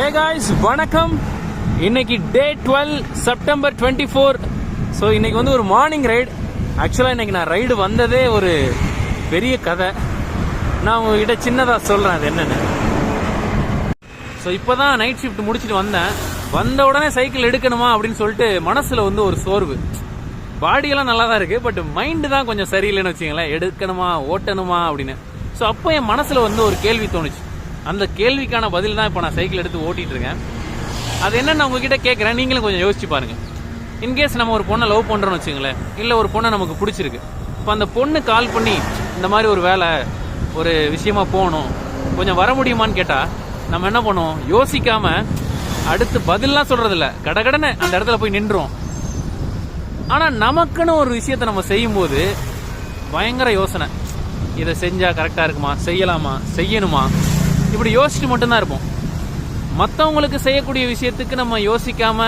ஹே guys வணக்கம். இன்னைக்கு day twelve September twenty four so இன்னைக்கு வந்து ஒரு மார்னிங் ரைடு ஆக்சுவலாக இன்னைக்கு நான் ரைடு வந்ததே ஒரு பெரிய கதை. நான் உங்ககிட்ட சின்னதாக சொல்கிறேன் அது என்னென்னு. ஸோ இப்போ தான் நைட் ஷிஃப்ட் முடிச்சுட்டு வந்தேன். வந்த உடனே சைக்கிள் எடுக்கணுமா அப்படின்னு சொல்லிட்டு மனசில் வந்து ஒரு சோர்வு. பாடியெல்லாம் நல்லா தான் இருக்குது பட் மைண்டு தான் கொஞ்சம் சரியில்லைன்னு வச்சுங்களேன் எடுக்கணுமா ஓட்டணுமா அப்படின்னு. ஸோ அப்போ என் மனசில் வந்து ஒரு கேள்வி தோணுச்சு. அந்த கேள்விக்கான பதில் தான் இப்போ நான் சைக்கிள் எடுத்து ஓட்டிகிட்டு இருக்கேன் அது என்னென்னு உங்ககிட்ட கேட்குறேன். நீங்களும் கொஞ்சம் யோசிச்சு பாருங்கள் இன்கேஸ் நம்ம ஒரு பொண்ணை லவ் பண்ணுறோம்னு வச்சுங்களேன் இல்லை ஒரு பொண்ணை நமக்கு பிடிச்சிருக்கு. இப்போ அந்த பொண்ணு கால் பண்ணி இந்த மாதிரி ஒரு வேலை ஒரு விஷயமா போகணும் கொஞ்சம் வர முடியுமான்னு கேட்டால் நம்ம என்ன பண்ணுவோம்? யோசிக்காம அடுத்து பதில்லாம் சொல்கிறதில்ல கடகடனை அந்த இடத்துல போய் நின்றுவோம் ஆனால் நமக்குன்னு ஒரு விஷயத்தை நம்ம செய்யும்போது பயங்கர யோசனை. இதை செஞ்சால் கரெக்டாக இருக்குமா? செய்யலாமா? செய்யணுமா? இப்படி யோசிச்சுட்டு மட்டும்தான் இருப்போம். மற்றவங்களுக்கு செய்யக்கூடிய விஷயத்துக்கு நம்ம யோசிக்காம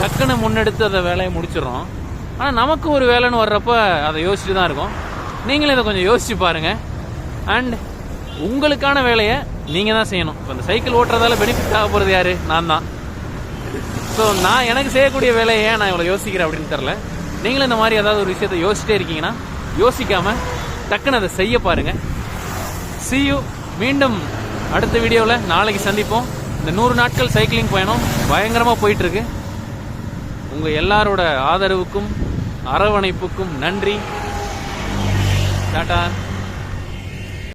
டக்குன்னு முன்னெடுத்து அதை வேலையை முடிச்சிடுறோம். ஆனால் நமக்கு ஒரு வேலைன்னு வர்றப்ப அதை யோசிச்சுட்டு தான் இருக்கும். நீங்களும் இதை கொஞ்சம் யோசிச்சு பாருங்க. அண்ட் உங்களுக்கான வேலையை நீங்கள் தான் செய்யணும். இப்போ இந்த சைக்கிள் ஓட்டுறதால பெனிஃபிட் ஆக போகிறது யாரு? நான் தான். ஸோ நான் எனக்கு செய்யக்கூடிய வேலையை ஏன் நான் இவ்வளோ யோசிக்கிறேன் அப்படின்னு தெரில நீங்களும் இந்த மாதிரி ஏதாவது ஒரு விஷயத்தை யோசிச்சிட்டே இருக்கீங்கன்னா யோசிக்காம டக்குன்னு அதை செய்ய பாருங்க. சியூ மீண்டும் அடுத்த வீடியோவில் நாளைக்கு சந்திப்போம். இந்த நூறு நாட்கள் சைக்கிளிங் பயணம் பயங்கரமாக போயிட்டுருக்கு. உங்கள் எல்லாரோட ஆதரவுக்கும் அரவணைப்புக்கும் நன்றி. டாட்டா